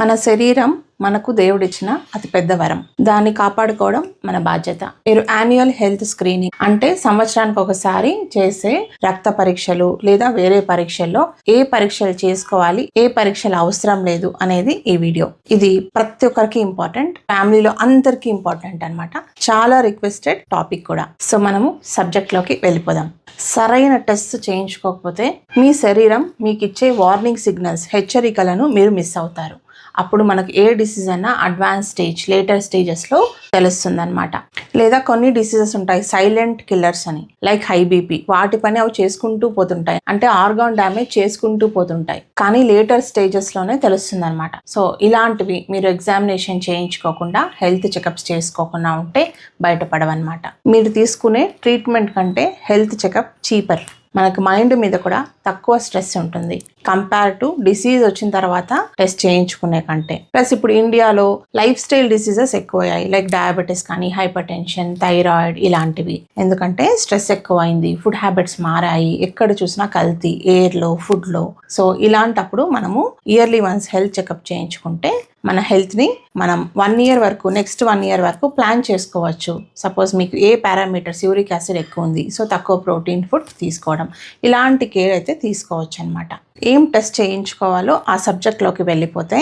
మన శరీరం మనకు దేవుడిచ్చిన అతిపెద్ద వరం. దాన్ని కాపాడుకోవడం మన బాధ్యత. మీరు యాన్యువల్ హెల్త్ స్క్రీనింగ్ అంటే సంవత్సరానికి ఒకసారి చేసే రక్త పరీక్షలు లేదా వేరే పరీక్షల్లో ఏ పరీక్షలు చేసుకోవాలి ఏ పరీక్షలు అవసరం లేదు అనేది ఈ వీడియో. ఇది ప్రతి ఒక్కరికి ఇంపార్టెంట్ ఫ్యామిలీలో అందరికీ ఇంపార్టెంట్ అనమాట చాలా రిక్వెస్టెడ్ టాపిక్ కూడా. సో మనము సబ్జెక్ట్లోకి వెళ్ళిపోదాం. సరైన టెస్ట్ చేయించుకోకపోతే మీ శరీరం మీకు ఇచ్చే వార్నింగ్ సిగ్నల్స్ హెచ్చరికలను మీరు మిస్ అవుతారు. అప్పుడు మనకు ఏ డిసీజ్ అయినా అడ్వాన్స్ స్టేజ్ లేటర్ స్టేజెస్లో తెలుస్తుంది అనమాట లేదా కొన్ని డిసీజెస్ ఉంటాయి సైలెంట్ కిల్లర్స్ అని. లైక్ హై బీపీ వాటి పని అవి చేసుకుంటూ పోతుంటాయి. అంటే ఆర్గాన్ డ్యామేజ్ చేసుకుంటూ పోతుంటాయి. కానీ లేటర్ స్టేజెస్లోనే తెలుస్తుంది అనమాట సో ఇలాంటివి మీరు ఎగ్జామినేషన్ చేయించుకోకుండా హెల్త్ చెకప్స్ చేసుకోకుండా ఉంటే బయటపడవన్నమాట. మీరు తీసుకునే ట్రీట్మెంట్ కంటే హెల్త్ చెకప్ చీపర్ మనకు మైండ్ మీద కూడా తక్కువ స్ట్రెస్ ఉంటుంది. కంపేర్ టు డిసీజ్ వచ్చిన తర్వాత టెస్ట్ చేయించుకునే కంటే. ప్లస్ ఇప్పుడు ఇండియాలో లైఫ్ స్టైల్ డిసీజెస్ ఎక్కువయ్యాయి. లైక్ డయాబెటీస్ కానీ హైపర్ టెన్షన్ థైరాయిడ్ ఇలాంటివి. ఎందుకంటే స్ట్రెస్ ఎక్కువైంది. ఫుడ్ హ్యాబిట్స్ మారాయి. ఎక్కడ చూసినా కల్తీ. ఎయిర్లో ఫుడ్లో సో ఇలాంటప్పుడు మనము ఇయర్లీ వన్స్ హెల్త్ చెకప్ చేయించుకుంటే మన హెల్త్ని మనం వన్ ఇయర్ వరకు నెక్స్ట్ వన్ ఇయర్ వరకు ప్లాన్ చేసుకోవచ్చు. సపోజ్ మీకు ఏ పారామీటర్స్ యూరిక్ యాసిడ్ ఎక్కువ ఉంది సో తక్కువ ప్రోటీన్ ఫుడ్ తీసుకోవడం. ఇలాంటి కేర్ అయితే తీసుకోవచ్చు అనమాట ఏం టెస్ట్ చేయించుకోవాలో ఆ సబ్జెక్ట్లోకి వెళ్ళిపోతే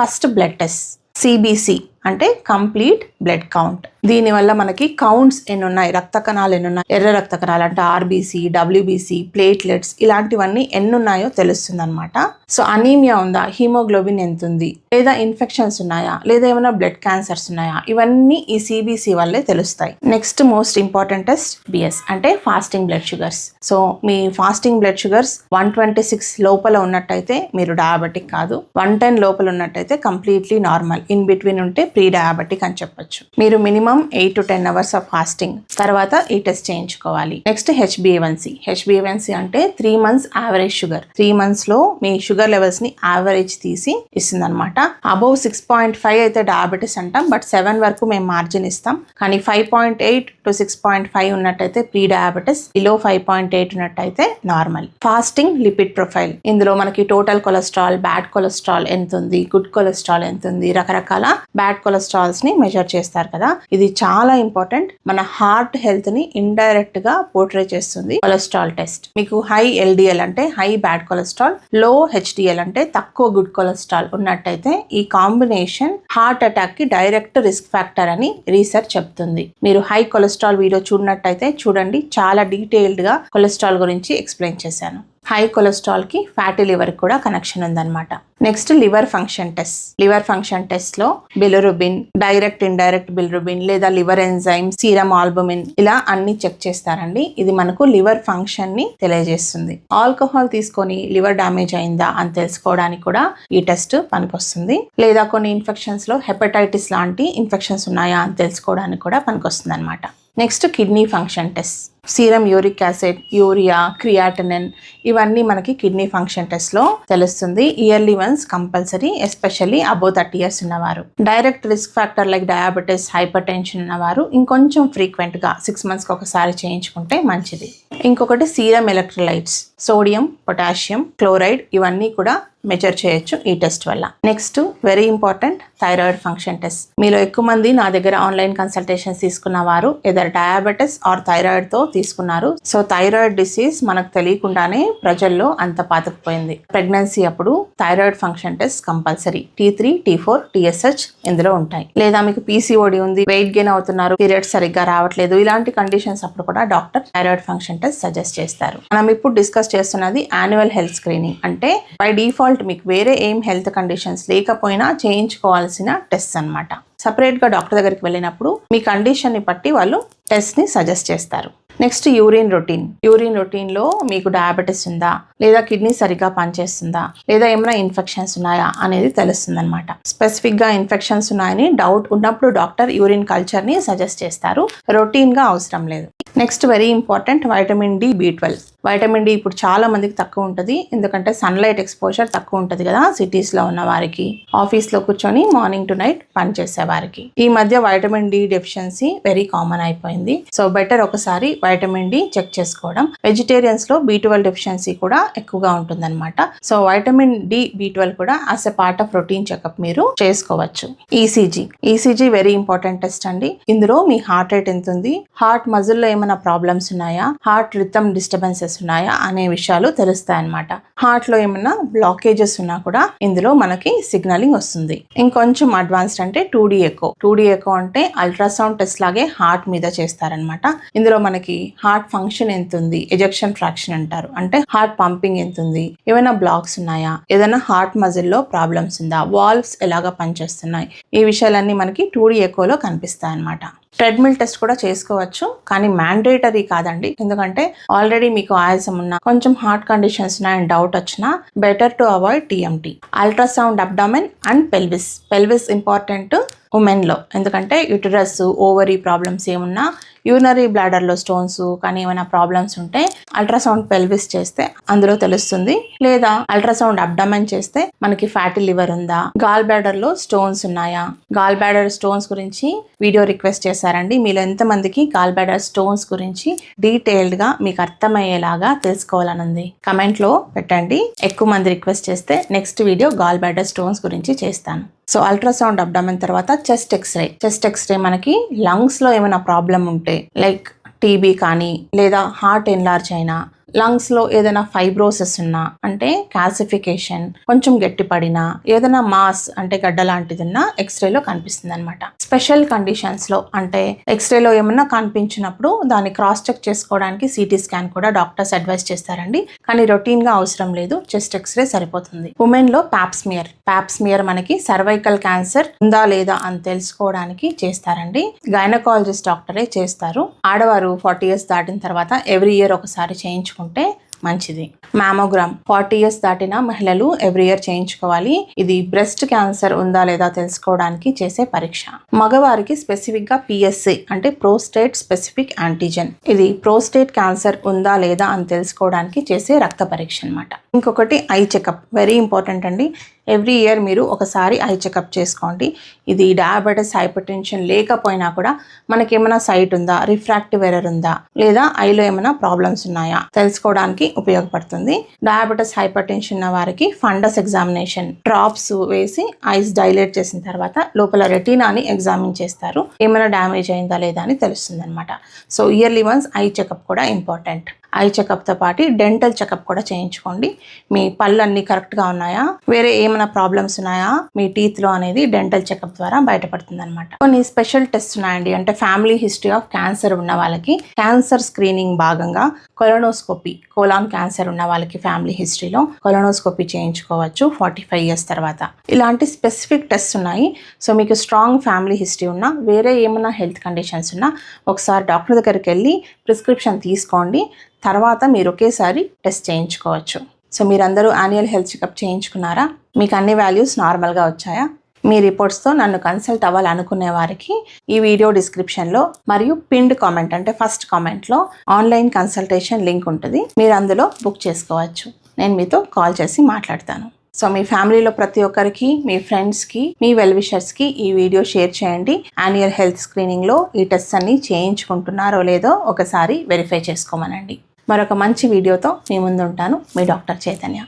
ఫస్ట్ బ్లడ్ టెస్ట్ సిబిసి అంటే కంప్లీట్ బ్లడ్ కౌంట్. దీనివల్ల మనకి కౌంట్స్ ఎన్ని ఉన్నాయి రక్త కణాలు ఎన్ని ఉన్నాయి ఎర్ర రక్త కణాలు అంటే ఆర్బీసీ డబ్ల్యూబీసీ ప్లేట్లెట్స్ ఇలాంటివన్నీ ఎన్ని ఉన్నాయో తెలుస్తుంది అనమాట సో అనీమియా ఉందా? హీమోగ్లోబిన్ ఎంత ఉంది లేదా ఇన్ఫెక్షన్స్ ఉన్నాయా? లేదా ఏమైనా బ్లడ్ క్యాన్సర్స్ ఉన్నాయా? ఇవన్నీ ఈ సిబిసి వల్లే తెలుస్తాయి. Next most important test BS అంటే ఫాస్టింగ్ బ్లడ్ షుగర్స్. సో మీ fasting blood sugars one twenty six లోపల ఉన్నట్టయితే మీరు డయాబెటిక్ కాదు. వన్ టెన్ లోపల ఉన్నట్టయితే కంప్లీట్లీ నార్మల్. ఇన్ బిట్వీన్ ఉంటే ప్రీ డయాబెటిక్ అని చెప్పొచ్చు. మీరు minimum eight to ten hours of fasting. తర్వాత ఈ టెస్ట్ చేయించుకోవాలి. Next HbA one c HbA one c అంటే three months average sugar. Three మంత్స్లో మీ షుగర్ లెవెల్స్ని యావరేజ్ తీసి ఇస్తుంది అనమాట అబౌవ్ సిక్స్ పాయింట్ ఫైవ్ అయితే డయాబెటీస్ అంటాం బట్ సెవెన్ వరకు మేము మార్జిన్ ఇస్తాం. కానీ five point eight to six point five ఉన్నట్టయితే pre diabetes below five point eight ఉన్నట్టయితే నార్మల్. Fasting lipid profile. ఇందులో మనకి టోటల్ కొలెస్ట్రాల్ బ్యాడ్ కొలెస్ట్రాల్ ఎంత ఉంది గుడ్ కొలెస్ట్రాల్ ఎంత ఉంది రకరకాల బ్యాడ్ కొలెస్ట్రాల్స్ని మెజర్ చేస్తారు కదా. ఇది చాలా ఇంపార్టెంట్ మన హార్ట్ హెల్త్ని ఇండైరెక్ట్గా పోర్ట్రే చేస్తుంది కొలెస్ట్రాల్ టెస్ట్ మీకు హై ఎల్డిఎల్ అంటే హై బ్యాడ్ కొలెస్ట్రాల్లో హెచ్డిఎల్ అంటే తక్కువ గుడ్ కొలెస్ట్రాల్ ఉన్నట్టయితే ఈ కాంబినేషన్ హార్ట్ అటాక్కి డైరెక్ట్ రిస్క్ ఫ్యాక్టర్ అని రీసెర్చ్ చెప్తుంది. మీరు హై కొలెస్ట్రాల్ వీడియో చూడనట్టయితే చూడండి. చాలా డీటెయిల్డ్గా కొలెస్ట్రాల్ గురించి ఎక్స్ప్లెయిన్ చేశాను. హై కొలెస్ట్రాల్కి ఫ్యాటీ లివర్ కూడా కనెక్షన్ ఉందన్నమాట. Next liver function test. Liver function టెస్ట్లో బిలురుబిన్ డైరెక్ట్ ఇండైరెక్ట్ బిలురుబిన్ లేదా లివర్ ఎంజైమ్ సీరం ఆల్బుమిన్ ఇలా అన్ని చెక్ చేస్తారండి. ఇది మనకు లివర్ ఫంక్షన్ని తెలియజేస్తుంది. ఆల్కహాల్ తీసుకొని లివర్ డ్యామేజ్ అయిందా అని తెలుసుకోవడానికి కూడా ఈ టెస్ట్ పనికొస్తుంది. లేదా కొన్ని ఇన్ఫెక్షన్స్లో హెపటైటిస్ లాంటి ఇన్ఫెక్షన్స్ ఉన్నాయా అని తెలుసుకోవడానికి కూడా పనికొస్తుంది అనమాట next kidney function test. Serum uric acid urea creatinine ఇవన్నీ మనకి కిడ్నీ ఫంక్షన్ టెస్ట్లో తెలుస్తుంది. Yearly once compulsory especially above thirty years ఉన్నవారు. Direct risk factor like diabetes hypertension ఉన్నవారు ఇంకొంచెం ఫ్రీక్వెంట్గా సిక్స్ మంత్స్కి ఒకసారి చేయించుకుంటే మంచిది. ఇంకొకటి serum electrolytes sodium potassium chloride ఇవన్నీ కూడా మెజర్ చేయొచ్చు ఈ టెస్ట్ వల్ల. Next very important thyroid function test మీలో ఎక్కువ మంది నా దగ్గర ఆన్లైన్ కన్సల్టేషన్స్ తీసుకున్న వారు ఎదర్ డయాబెటిస్ ఆర్ థైరాయిడ్తో తీసుకున్నారు. సో థైరాయిడ్ డిసీజ్ మనకు తెలియకుండానే ప్రజల్లో అంత పాతుకుపోయింది. ప్రెగ్నెన్సీ అప్పుడు thyroid function test compulsory T three T four TSH ఇందులో ఉంటాయి. లేదా మీకు పీసీఓడి ఉంది వెయిట్ గెయిన్ అవుతున్నారు పీరియడ్ సరిగ్గా రావట్లేదు ఇలాంటి కండిషన్స్ అప్పుడు కూడా doctor thyroid function test suggest చేస్తారు. మనం ఇప్పుడు డిస్కస్ చేస్తున్నది యాన్యువల్ హెల్త్ స్క్రీనింగ్ అంటే బై డిఫాల్ట్ మీకు వేరే ఏం హెల్త్ కండిషన్స్ లేకపోయినా చేయించుకోవాల్సిన టెస్ట్ అనమాట సపరేట్గా డాక్టర్ దగ్గరికి వెళ్ళినప్పుడు మీ కండిషన్ని బట్టి వాళ్ళు టెస్ట్ని సజెస్ట్ చేస్తారు. నెక్స్ట్ యూరిన్ రొటీన్ యూరిన్ రొటీన్లో మీకు డయాబెటీస్ ఉందా? లేదా కిడ్నీ సరిగ్గా పనిచేస్తుందా? లేదా ఏమైనా ఇన్ఫెక్షన్స్ ఉన్నాయా? అనేది తెలుస్తుంది అనమాట స్పెసిఫిక్గా ఇన్ఫెక్షన్స్ ఉన్నాయని డౌట్ ఉన్నప్పుడు డాక్టర్ యూరిన్ కల్చర్ని సజెస్ట్ చేస్తారు. రొటీన్గా అవసరం లేదు. Next very important vitamin D B twelve vitamin D ఇప్పుడు చాలా మందికి తక్కువ ఉంటుంది. ఎందుకంటే సన్లైట్ ఎక్స్పోజర్ తక్కువ ఉంటుంది కదా సిటీస్లో ఉన్న వారికి. ఆఫీస్లో కూర్చొని మార్నింగ్ టు నైట్ పనిచేసే వారికి. ఈ మధ్య vitamin D deficiency very common అయిపోయింది. సో బెటర్ ఒకసారి వైటమిన్ డి చెక్ చేసుకోవడం. వెజిటేరియన్స్లో బీ ట్వెల్వ్ డెఫిషియన్సీ కూడా ఎక్కువగా ఉంటుందన్నమాట. So vitamin D B twelve కూడా as a part of routine checkup మీరు చేసుకోవచ్చు. ECG ECG very important test అండి. ఇందులో మీ హార్ట్ రేట్ ఎంత ఉంది? హార్ట్ మజిల్లో ఏమైనా ప్రాబ్లమ్స్ ఉన్నాయా? హార్ట్ రిథమ్ డిస్టర్బెన్సెస్ ఉన్నాయా అనే విషయాలు తెలుస్తాయన్నమాట. హార్ట్లో హార్ట్లో ఏమైనా బ్లాకేజెస్ ఉన్నా కూడా ఇందులో మనకి సిగ్నలింగ్ వస్తుంది. ఇంకొంచెం అడ్వాన్స్డ్ అంటే two D echo. Two D echo అంటే అల్ట్రాసౌండ్ టెస్ట్ లాగే హార్ట్ మీద చేస్తారనమాట. ఇందులో మనకి హార్ట్ ఫంక్షన్ ఎంత ఉంది ఎజెక్షన్ ఫ్రాక్షన్ అంటారు. అంటే హార్ట్ పంపింగ్ ఎంత ఉంది ఏమైనా బ్లాక్స్ ఉన్నాయా? ఏదైనా హార్ట్ మజిల్లో ప్రాబ్లమ్స్ ఉందా? వాల్వ్స్ ఎలాగా పనిచేస్తున్నాయి? ఈ విషయాలన్నీ మనకి టూ డి ఎకోలో కనిపిస్తాయి అనమాట ట్రెడ్మిల్ టెస్ట్ కూడా చేసుకోవచ్చు కానీ మ్యాండేటరీ కాదండి. ఎందుకంటే ఆల్రెడీ మీకు ఆయాసం ఉన్న కొంచెం హార్ట్ కండిషన్స్ ఉన్నాయని డౌట్ వచ్చినా better to avoid TMT ultrasound abdomen and pelvis pelvis important ఉమెన్లో ఎందుకంటే యుటరస్ ఓవరీ ప్రాబ్లమ్స్ ఏమున్నా యూనరీ బ్లాడర్లో స్టోన్స్ కానీ ఏమైనా ప్రాబ్లమ్స్ ఉంటే అల్ట్రాసౌండ్ పెల్విస్ చేస్తే అందులో తెలుస్తుంది. లేదా అల్ట్రాసౌండ్ అబ్డమెన్ చేస్తే మనకి ఫ్యాటీ లివర్ ఉందా? గాల్ బ్యాడర్లో స్టోన్స్ ఉన్నాయా? గాల్ బ్లాడర్ స్టోన్స్ గురించి వీడియో రిక్వెస్ట్ చేశారండి. మీలో ఎంతమందికి గాల్ బ్లాడర్ స్టోన్స్ గురించి డీటెయిల్డ్గా మీకు అర్థమయ్యేలాగా తెలుసుకోవాలనుంది. కమెంట్లో పెట్టండి. ఎక్కువ మంది రిక్వెస్ట్ చేస్తే next video gall bladder stones గురించి చేస్తాను. సో అల్ట్రాసౌండ్ అబ్డమన్ తర్వాత చెస్ట్ ఎక్స్రే. చెస్ట్ ఎక్స్రే మనకి లంగ్స్లో ఏమైనా ప్రాబ్లం ఉంటే లైక్ టీబీ కానీ లేదా హార్ట్ ఎన్లార్జ్ అయినా లంగ్స్లో ఏదైనా ఫైబ్రోసెస్ ఉన్నా అంటే క్యాల్సిఫికేషన్ కొంచెం గట్టిపడినా ఏదైనా మాస్ అంటే గడ్డ లాంటిది ఉన్నా ఎక్స్రేలో కనిపిస్తుంది అనమాట స్పెషల్ కండిషన్స్లో అంటే ఎక్స్రేలో ఏమన్నా కనిపించినప్పుడు దాన్ని క్రాస్ చెక్ చేసుకోవడానికి సిటీ స్కాన్ కూడా డాక్టర్స్ అడ్వైస్ చేస్తారండి. కానీ రొటీన్గా అవసరం లేదు చెస్ట్ ఎక్స్రే సరిపోతుంది. ఉమెన్లో ప్యాప్స్మియర్ ప్యాప్స్మియర్ మనకి సర్వైకల్ క్యాన్సర్ ఉందా లేదా అని తెలుసుకోవడానికి చేస్తారండి. గైనకాలజిస్ట్ డాక్టరే చేస్తారు. ఆడవారు ఫార్టీ ఇయర్స్ దాటిన తర్వాత ఎవ్రీ ఇయర్ ఒకసారి చేయించుకుంటే మంచిది. మ్యామోగ్రామ్ ఫార్టీ ఇయర్స్ దాటిన మహిళలు ఎవ్రీ ఇయర్ చేయించుకోవాలి. ఇది బ్రెస్ట్ క్యాన్సర్ ఉందా లేదా తెలుసుకోవడానికి చేసే పరీక్ష. మగవారికి స్పెసిఫిక్గా పిఎస్సి అంటే ప్రోస్టేట్ స్పెసిఫిక్ యాంటీజెన్. ఇది ప్రోస్టేట్ క్యాన్సర్ ఉందా లేదా అని తెలుసుకోవడానికి చేసే రక్త పరీక్ష అన్నమాట. ఇంకొకటి ఐ చెకప్. వెరీ ఇంపార్టెంట్ అండి. ఎవ్రీ ఇయర్ మీరు ఒకసారి ఐ చెకప్ చేసుకోండి. ఇది డయాబెటీస్ హైపర్ టెన్షన్ లేకపోయినా కూడా మనకి ఏమైనా సైట్ ఉందా? రిఫ్రాక్టివ్ ఎరర్ ఉందా? లేదా ఐలో ఏమైనా ప్రాబ్లమ్స్ ఉన్నాయా? తెలుసుకోవడానికి ఉపయోగపడుతుంది. డయాబెటస్ హైపర్ టెన్షన్ ఉన్న వారికి ఫండస్ ఎగ్జామినేషన్ డ్రాప్స్ వేసి ఐస్ డైలేట్ చేసిన తర్వాత లోపల రెటీనాని ఎగ్జామిన్ చేస్తారు. ఏమైనా డ్యామేజ్ అయిందా లేదా అని తెలుస్తుంది అనమాట so yearly once eye checkup కూడా ఇంపార్టెంట్ ఐ చెకప్తో పాటు డెంటల్ చెకప్ కూడా చేయించుకోండి. మీ పళ్ళు అన్ని కరెక్ట్గా ఉన్నాయా? వేరే ఏమైనా ప్రాబ్లమ్స్ ఉన్నాయా? మీ టీత్లో అనేది డెంటల్ చెకప్ ద్వారా బయటపడుతుంది అనమాట కొన్ని స్పెషల్ టెస్ట్ ఉన్నాయండి. అంటే ఫ్యామిలీ హిస్టరీ ఆఫ్ క్యాన్సర్ ఉన్న వాళ్ళకి క్యాన్సర్ స్క్రీనింగ్ భాగంగా కొలనోస్కోపీ కోలాన్ క్యాన్సర్ ఉన్న వాళ్ళకి ఫ్యామిలీ హిస్టరీలో కొలనోస్కోపీ చేయించుకోవచ్చు ఫార్టీ ఫైవ్ ఇయర్స్ తర్వాత. ఇలాంటి స్పెసిఫిక్ టెస్ట్ ఉన్నాయి. సో మీకు స్ట్రాంగ్ ఫ్యామిలీ హిస్టరీ ఉన్నా వేరే ఏమైనా హెల్త్ కండిషన్స్ ఉన్నా ఒకసారి డాక్టర్ దగ్గరికి వెళ్ళి ప్రిస్క్రిప్షన్ తీసుకోండి. తర్వాత మీరు ఒకేసారి టెస్ట్ చేయించుకోవచ్చు. సో మీరందరూ యాన్యువల్ హెల్త్ చెకప్ చేయించుకున్నారా? మీకు అన్ని వాల్యూస్ నార్మల్గా వచ్చాయా? మీ రిపోర్ట్స్తో నన్ను కన్సల్ట్ అవ్వాలనుకునే వారికి ఈ వీడియో డిస్క్రిప్షన్లో మరియు పిండ్ కామెంట్ అంటే ఫస్ట్ కామెంట్లో ఆన్లైన్ కన్సల్టేషన్ లింక్ ఉంటుంది. మీరు అందులో బుక్ చేసుకోవచ్చు. నేను మీతో కాల్ చేసి మాట్లాడతాను. సో మీ ఫ్యామిలీలో ప్రతి ఒక్కరికి మీ ఫ్రెండ్స్కి మీ వెల్విషర్స్కి ఈ వీడియో షేర్ చేయండి. యాన్యువల్ హెల్త్ స్క్రీనింగ్లో ఈ టెస్ట్ అన్ని చేయించుకుంటున్నారో లేదో ఒకసారి వెరిఫై చేసుకోమనండి. మరొక మంచి వీడియోతో మీ ముందుంటాను. మీ డాక్టర్ చైతన్య.